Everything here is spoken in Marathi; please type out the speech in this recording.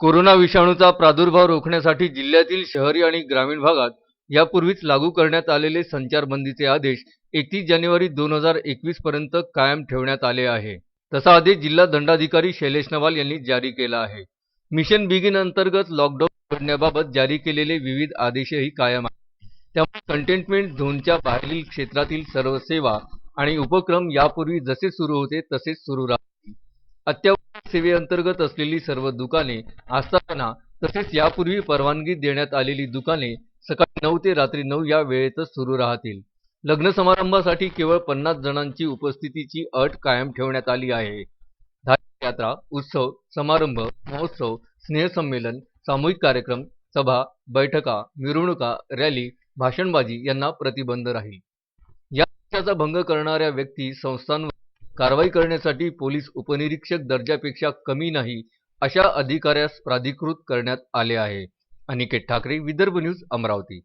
कोरोना विषाणूचा प्रादुर्भाव रोखण्यासाठी जिल्ह्यातील शहरी आणि ग्रामीण भागात यापूर्वीच लागू करण्यात आलेले संचारबंदीचे आदेश एकतीस जानेवारी दोन हजार एकवीस पर्यंत कायम ठेवण्यात आले आहे. तसा आदेश जिल्हा दंडाधिकारी शैलेश नवाल यांनी जारी केला आहे. मिशन बिगिन अंतर्गत लॉकडाऊन करण्याबाबत जारी केलेले विविध आदेशही कायम आहेत. त्यामुळे कंटेनमेंट झोनच्या बाहेरील क्षेत्रातील सर्व सेवा आणि उपक्रम यापूर्वी जसे सुरू होते तसेच सुरू राहतील. अत्यावश्यक सेवेअंतर्गत असलेली सर्व दुकाने आस्थापना तसेच यापूर्वी परवानगी देण्यात आलेली दुकाने सकाळी नऊ ते रात्री नऊ या वेळेतच सुरू राहतील. लग्न समारंभासाठी केवळ पन्नास जणांची उपस्थितीची अट कायम ठेवण्यात आली आहे. धार्मिक यात्रा उत्सव समारंभ महोत्सव स्नेहसंमेलन सामूहिक कार्यक्रम सभा बैठका मिरवणुका रॅली भाषणबाजी यांना प्रतिबंध राहील. या भंग करणाऱ्या व्यक्ती संस्थांवर कारवाई करण्यासाठी पोलीस उपनिरीक्षक दर्जापेक्षा कमी नाही अशा अधिकाऱ्यास प्राधिकृत करण्यात आले आहे. अनिकेत ठाकरे विदर्भ न्यूज अमरावती.